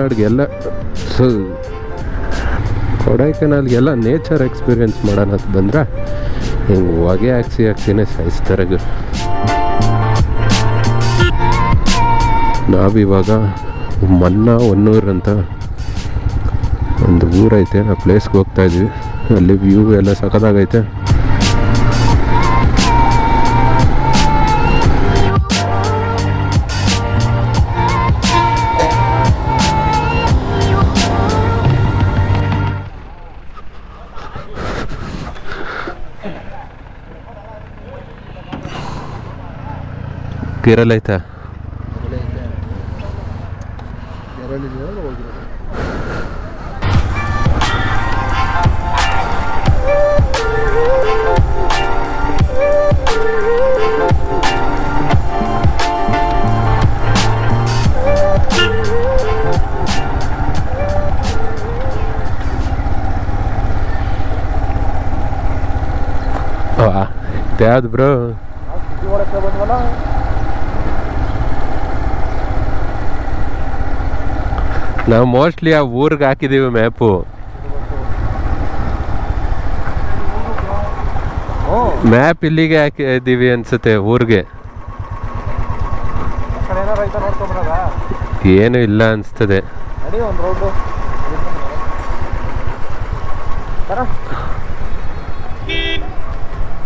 ವಯನಾಡ್ಗೆಲ್ಲ so ಕೊಡೈಕೆನಾಲ್ಗೆಲ್ಲ nature experience ಮಾಡೋಣ ಅಂತ ಬಂದ್ರೆ ಹಿಂಗೆ ಹೊಗೆ ಹಾಕ್ಸಿ ಹಾಕ್ಸಿನೇ ಸಾಯಿಸ್ತಾರೆ ನಾವಿವಾಗ ಮನ್ನಾ ಒನ್ನೂರು ಅಂತ ಒಂದು ಊರೈತೆ, ಆ ಪ್ಲೇಸ್ಗೆ ಹೋಗ್ತಾ ಇದ್ವಿ. ಅಲ್ಲಿ ವ್ಯೂ ಎಲ್ಲ ಸಖತ್ತಾಗೈತೆ. ಕಿರಲ್ ಐತಾ? ಯಾವ್ದು ಬ್ರೋ ನಾವು ಮೋಸ್ಟ್ಲಿ ಆ ಊರಿಗೆ ಹಾಕಿದ್ದೀವಿ ಮ್ಯಾಪು ಮ್ಯಾಪ್ ಇಲ್ಲಿಗೆ ಹಾಕಿದ್ದೀವಿ ಅನ್ಸುತ್ತೆ ಊರಿಗೆ. ಏನು ಇಲ್ಲ ಅನಿಸ್ತದೆ.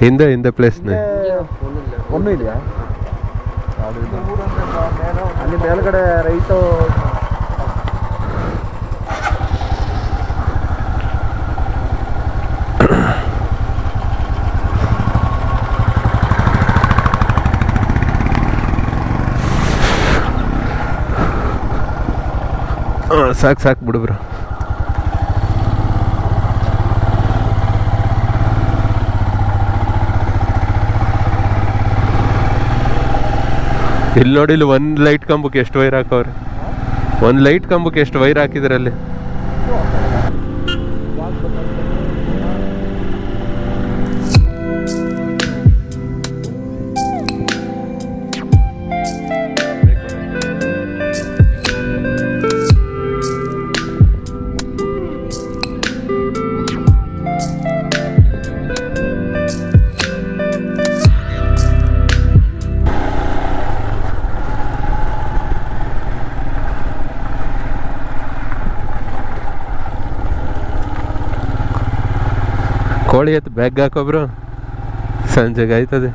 ಹಿಂದೆ ಹಿಂದೆ ಪ್ಲೇಸ್ ಒನ್ನೂ ಇದೆಯಾ ಅಲ್ಲಿ ಮೇಲ್ಗಡೆ ರೈಟು ಸಾಕು ಸಾಕು ಬಿಡು ಇಲ್ಲಿ ನೋಡಿ ಇಲ್ಲಿ ಒಂದು ಲೈಟ್ ಕಂಬಕ್ಕೆ ಎಷ್ಟು ವೈರ್ ಹಾಕವ್ರೆ? ಒಂದು ಲೈಟ್ ಕಂಬಕ್ಕೆ ಎಷ್ಟು ವೈರ್ ಹಾಕಿದ್ರೆ ಕೋಳಿ ಎತ್ತು ಬ್ಯಾಗ್ ಹಾಕೊಬ್ರು. ಸಂಜೆಗೆ ಆಯ್ತದೆ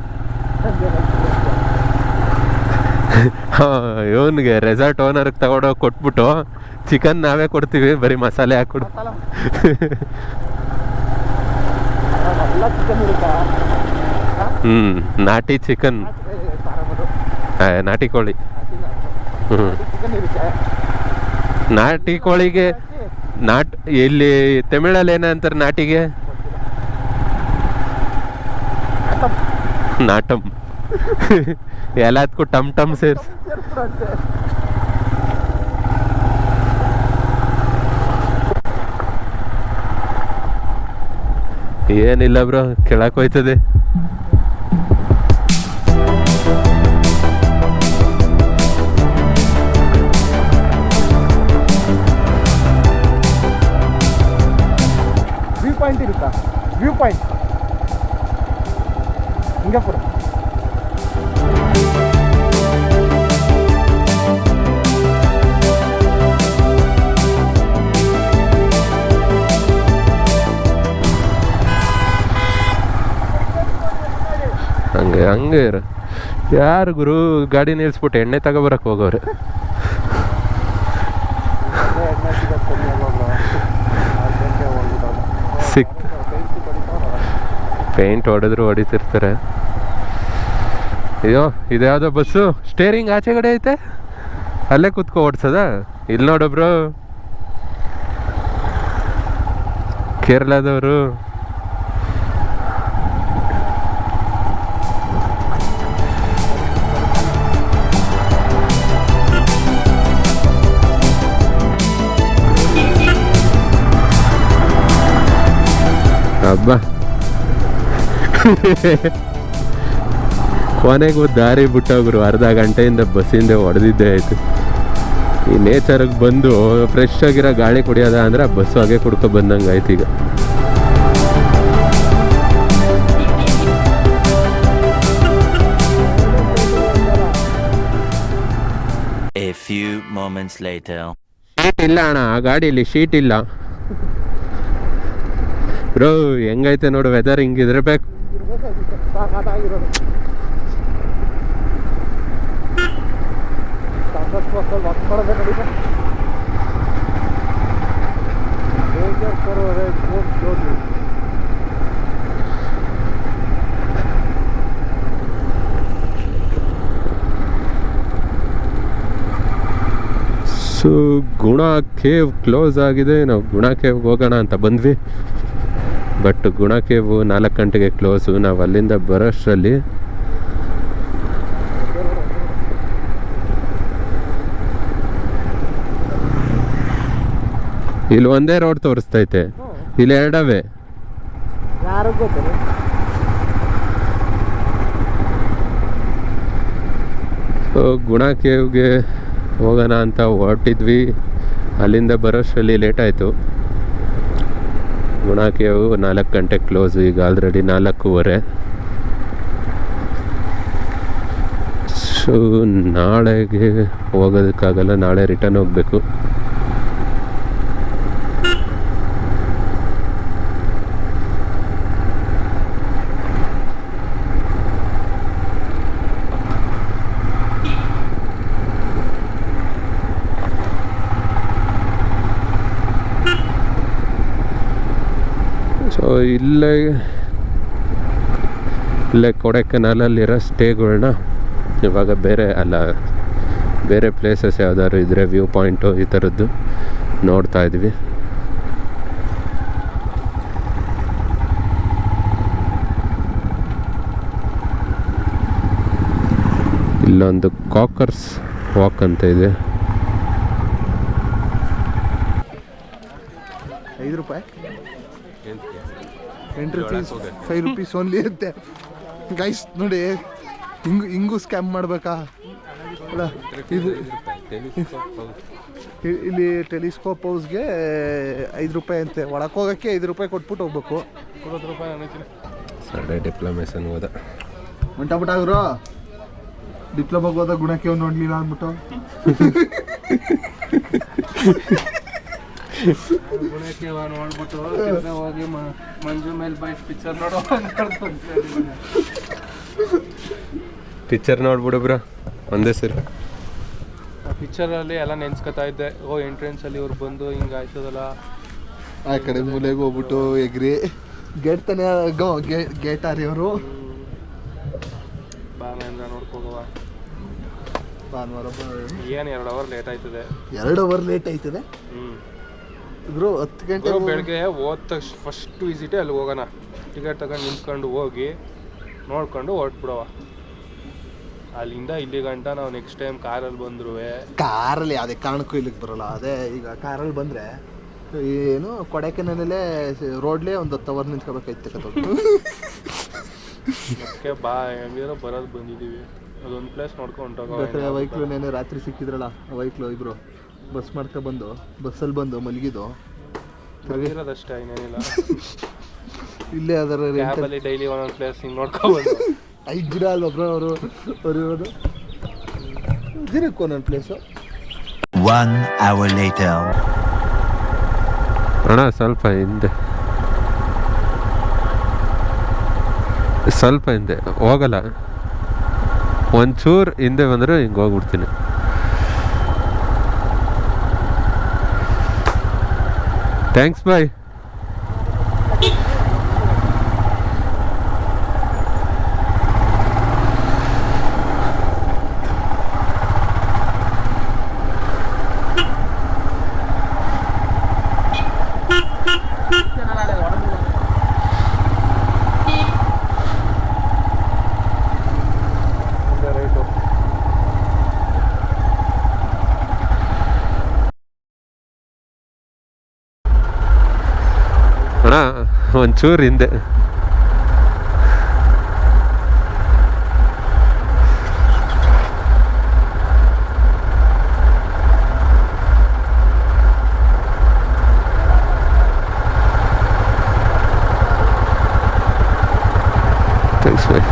ಇವನಿಗೆ ರೆಸಾರ್ಟ್ ಓನರ್ಗೆ ತಗೊಂಡೋಗಿ ಕೊಟ್ಬಿಟ್ಟು ಚಿಕನ್ ನಾವೇ ಕೊಡ್ತೀವಿ, ಬರೀ ಮಸಾಲೆ ಇರುತ್ತಾ ಹ್ಞೂ ನಾಟಿ ಚಿಕನ್ ನಾಟಿ ಕೋಳಿ. ಹ್ಞೂ ನಾಟಿ ಕೋಳಿಗೆ ನಾಟ್, ಇಲ್ಲಿ ತಮಿಳಲ್ಲಿ ಏನಂತಾರೆ ನಾಟಿಗೆ? ನಾಟಮ್ ಎಲ್ಲದಕ್ಕೂ ಟಮ್ ಟಮ್ ಸೇರ್ಸ್ ಸೇರ್ಸ್ಬಿಡಂತೆ ಏನಿಲ್ಲ ಬ್ರೋ ಕೆಳಕ್ ಹೋಯ್ತದೆ ವ್ಯೂ ಪಾಯಿಂಟ್ ಇರುತ್ತಾ ವ್ಯೂ ಪಾಯಿಂಟ್ ಸಿಂಗಾಪುರ ಹಂಗೆ ಹಂಗೆ ಇರ. ಯಾರು ಗುರು ಗಾಡಿ ನಿಲ್ಸ್ಬಿಟ್ಟು ಎಣ್ಣೆ ತಗೋಬರಕ್ಕೆ ಹೋಗೋರು? ಎಣ್ಣೆ ಸಿಗತ್ತೆ ಯಾವಾಗಲೂ ನಾಲ್ಕು ಗಂಟೆ ಹೋಗ್ಬಿಟ್ಟು ಸಿಕ್ ಕೈ ಹೊಡಿತಾವ್ರ ಪೇಂಟ್ ಹೊಡೆದ್ರು ಹೊಡಿತಿರ್ತಾರೆ. ಅಯ್ಯೋ ಇದ್ಯಾವುದೋ ಬಸ್ಸು? ಸ್ಟೇರಿಂಗ್ ಆಚೆ ಕಡೆ ಐತೆ? ಅಲ್ಲೇ ಕುತ್ಕೊ ಓಡಿಸದ? ಇಲ್ಲಿ ನೋಡೊಬ್ರು ಕೇರಳದವರು. ಹಬ್ಬ ಕೊನೆಗೂ ದಾರಿ ಬಿಟ್ಟೋಗ್ರು ಅರ್ಧ ಗಂಟೆಯಿಂದ ಬಸ್ಸಿಂದ ಹೊಡೆದಿದ್ದೇ ಆಯ್ತು. ಈ ನೇಚರ್ಗೆ ಬಂದು ಫ್ರೆಶ್ ಆಗಿರೋ ಗಾಳಿ ಕುಡಿಯೋದ ಅಂದ್ರೆ ಬಸ್ಸು ಹಾಗೆ ಕುಡ್ಕೊ ಬಂದಂಗೆ ಆಯ್ತು ಈಗ. A few moments later. Sheet ಇಲ್ಲ ಅಣ್ಣ ಆ ಗಾಡಿಯಲ್ಲಿ ಶೀಟ್ ಇಲ್ಲ. ಬ್ರೋ ಹೆಂಗೈತೆ ನೋಡು ವೆದರ್ ಹಿಂಗಿದ್ರೆ ಬೇಕು. ಸಾಕಾಗಿರೋದು ಸಾಕಷ್ಟು ಹೊತ್ತಲ್ಲಿ ವರ್ಕ್ ಮಾಡಬೇಕು ನಡೀತ danger ಕರೋರೆ move slowly so Guna cave close ಆಗಿದೆ. ನಾವು ಗುಣ ಕೇವ್ಗೆ ಹೋಗೋಣ ಅಂತ ಬಂದ್ವಿ. ಬಟ್ ಗುಣಕೇವು ನಾಲ್ಕು ಗಂಟೆಗೆ ಕ್ಲೋಸು ನಾವು ಅಲ್ಲಿಂದ ಬರೋಷ್ಟರಲ್ಲಿ ಇಲ್ಲಿ ಒಂದೇ ರೋಡ್ ತೋರಿಸ್ತೈತೆ. ಇಲ್ಲಿ ಎರಡವೇ. ಗುಣ ಕೇವ್ಗೆ ಹೋಗೋಣ ಅಂತ ಹೊರಟಿದ್ವಿ. ಅಲ್ಲಿಂದ ಬರೋಷ್ಟರಲ್ಲಿ ಲೇಟ್ ಆಯಿತು. ಗುಣ ಕೇವ್ ನಾಲ್ಕು ಗಂಟೆ ಕ್ಲೋಸ್ ಈಗ ಆಲ್ರೆಡಿ ನಾಲ್ಕೂವರೆ. ಸೊ ನಾಳೆಗೆ ಹೋಗೋದಕ್ಕಾಗಲ್ಲ ನಾಳೆ ರಿಟರ್ನ್ ಹೋಗಬೇಕು. ಇಲ್ಲೇ ಇಲ್ಲೇ ಕೊಡೆಕನಾಲಲ್ಲಿರೋ ಸ್ಟೇಗಳನ್ನ ಇವಾಗ ಬೇರೆ, ಅಲ್ಲ, ಬೇರೆ ಪ್ಲೇಸಸ್ ಯಾವ್ದಾದ್ರು ಇದ್ರೆ ವ್ಯೂ ಪಾಯಿಂಟು ಈ ಥರದ್ದು ನೋಡ್ತಾ ಇದ್ವಿ. ಇಲ್ಲೊಂದು ಕಾಕರ್ಸ್ ವಾಕ್ ಅಂತ ಇದೆ. ಐದು ರೂಪಾಯಿ? Entry fees five rupees only ಇರುತ್ತೆ ಗೈಸ್ ನೋಡಿ ಹಿಂಗು ಹಿಂಗೂ ಸ್ಕ್ಯಾಮ್ ಮಾಡ್ಬೇಕಾ? ಅಲ್ಲ ಇದು ಇಲ್ಲಿ ಟೆಲಿಸ್ಕೋಪ್ ಹೌಸ್ಗೆ ಐದು ರೂಪಾಯಿ ಅಂತೆ. ಒಳಕ್ಕೆ ಹೋಗೋಕ್ಕೆ ಐದು ರೂಪಾಯಿ ಕೊಟ್ಬಿಟ್ಟು ಹೋಗ್ಬೇಕು. ಸಂಡೇ ಡಿಪ್ಲೊಮೇಷನ್ ಹೋದ. ಗುರು. ಡಿಪ್ಲೊಮಾಗೆ ಹೋದ ಗುಣಕ್ಕೆ ಒಂದು ನೋಡ್ಲಿಲ್ಲ ಅಂದ್ಬಿಟ್ಟು. ಗುಣಕ್ಕೆ ನೋಡ್ಬಿಟ್ಟು ತಿರ್ಗಾ ಹೋಗಿ ಮ- ಮಂಜು ಮೇಲ್ ಬೈಟ್ ಪಿಕ್ಚರ್ ನೋಡೋ ಪಿಕ್ಚರ್ ನೋಡ್ಬಿಡು ಬ್ರೋ ಒಂದೇ ಸರಿ. ಪಿಕ್ಚರ್ ಅಲ್ಲಿ ಎಲ್ಲ ನೆನ್ಸ್ಕೊತಾ ಇದ್ದೆ. ಓ ಎಂಟ್ರೆನ್ಸ್ ಅಲ್ಲಿ ಇವ್ರು ಬಂದು ಹಿಂಗ ಆಯ್ತದಲ್ಲ. ಆ ಕಡೆ ಮೂಲೆಗೆ ಹೋಗ್ಬಿಟ್ಟು ಎಗ್ರಿ. ಗೇಟ್ ತಾನೇ ಗೋ ಗೇಟ್ ಆರಿ ಅವರು. ಬಾಗಿಲಿಂದ ನೋಡ್ಕೋಗುವ ಭಾನುವಾರ ಏನು ಎರಡು ಅವರ್ ಲೇಟ್ ಆಯ್ತದೆ. ಎರಡು ಅವರ್ ಲೇಟ್ ಆಯ್ತದೆ. ಹ್ಮ್. ಇಬ್ರು ಹತ್ತು ಗಂಟೆ ಬೆಳಗ್ಗೆ ಹೋದ ತಕ್ಷಣ ಫಸ್ಟ್ ವಿಸಿಟೇ ಅಲ್ಲಿ ಹೋಗೋಣ. ಟಿಕೆಟ್ ತಗೊಂಡು ನಿಂತ್ಕೊಂಡು ಹೋಗಿ ನೋಡ್ಕೊಂಡು ಹೊರಟ್ಬಿಡವ. ಅಲ್ಲಿಂದ ಇಲ್ಲಿ ಗಂಟ ನಾವು ನೆಕ್ಸ್ಟ್ ಟೈಮ್ ಕಾರಲ್ಲಿ ಬಂದ್ರು ಕಾರಲ್ಲಿ ಅದೇ ಕಾರಣಕ್ಕೂ ಇಲ್ಲಿಗೆ ಬರೋಲ್ಲ. ಅದೇ ಈಗ ಕಾರಲ್ಲಿ ಬಂದರೆ ಏನು ಕೊಡೈಕೆನಲ್ಲೇ ರೋಡ್ಲೇ ಒಂದು ಹತ್ತು ಅವರ್ ನಿಂತ್ಕೋಬೇಕಾಯ್ತು ಅದಕ್ಕೆ ಬಾ ಹೆಂಗಿದ್ರೆ ಬರೋದು ಬಂದಿದ್ದೀವಿ ಅದೊಂದು ಪ್ಲೇಸ್ ನೋಡ್ಕೊಂಡು ಹೊಂಟೋಗ ವೈಕ್ಲು ನೆನೆ ರಾತ್ರಿ ಸಿಕ್ಕಿದ್ರಲ್ಲ ವೈಕ್ಲು ಇಬ್ರು. ಬಸ್ ಮಾಡ್ಕೊ ಬಂದು ಬಸ್ಸಲ್ಲಿ ಬಂದು ಮಲಗಿದ್ದು. ಅಷ್ಟೇ ಇನ್ನೇನಿಲ್ಲ. ಇಲ್ಲೇ ಅದರ ಕ್ಯಾಬಲ್ಲಿ ಡೈಲಿ ಒಂದೊಂದು ಪ್ಲೇಸ್ ಹಿಂಗೆ ನೋಡ್ಕೊಬೋದು ಐದು ದಿನ ಅಲ್ವಾ ಬ್ರೋ ಅವರು ಅವ್ರು ಇರೋದು? ದಿನಕ್ಕೆ ಒಂದೊಂದು ಪ್ಲೇಸು ಒನ್ ಅವರ್ ಲೇಟರ್ ಅಣ್ಣ ಸ್ವಲ್ಪ ಹಿಂದೆ. ಸ್ವಲ್ಪ ಹಿಂದೆ. ಹೋಗಲ್ಲ. ಒಂಚೂರು ಹಿಂದೆ ಬಂದರೆ ಹಿಂಗೆ ಹೋಗ್ಬಿಡ್ತೀನಿ. Thanks, bye. ಹಾಂ ಒಂಚೂರು ಹಿಂದೆ ಥ್ಯಾಂಕ್ಸ್ ಬಾಯ್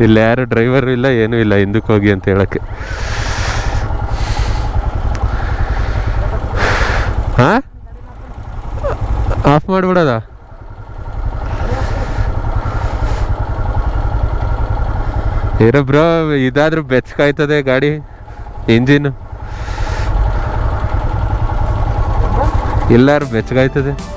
ಇಲ್ಲ ಯಾರು ಡ್ರೈವರು ಇಲ್ಲ, ಏನೂ ಇಲ್ಲ, ಹಿಂದಕ್ಕೆ ಹೋಗಿ ಅಂತ ಹೇಳಕ್ಕೆ. ಹಾ? ಆಫ್ ಮಾಡ್ಬಿಡೋದ? ಇರೋ ಬ್ರೋ, ಇದಾದ್ರೂ ಬೆಚ್ಚಕಾಯ್ತದೆ ಗಾಡಿ, ಇಂಜಿನ್. ಎಲ್ಲಾರು ಬೆಚ್ಚಗಾಯ್ತದೆ.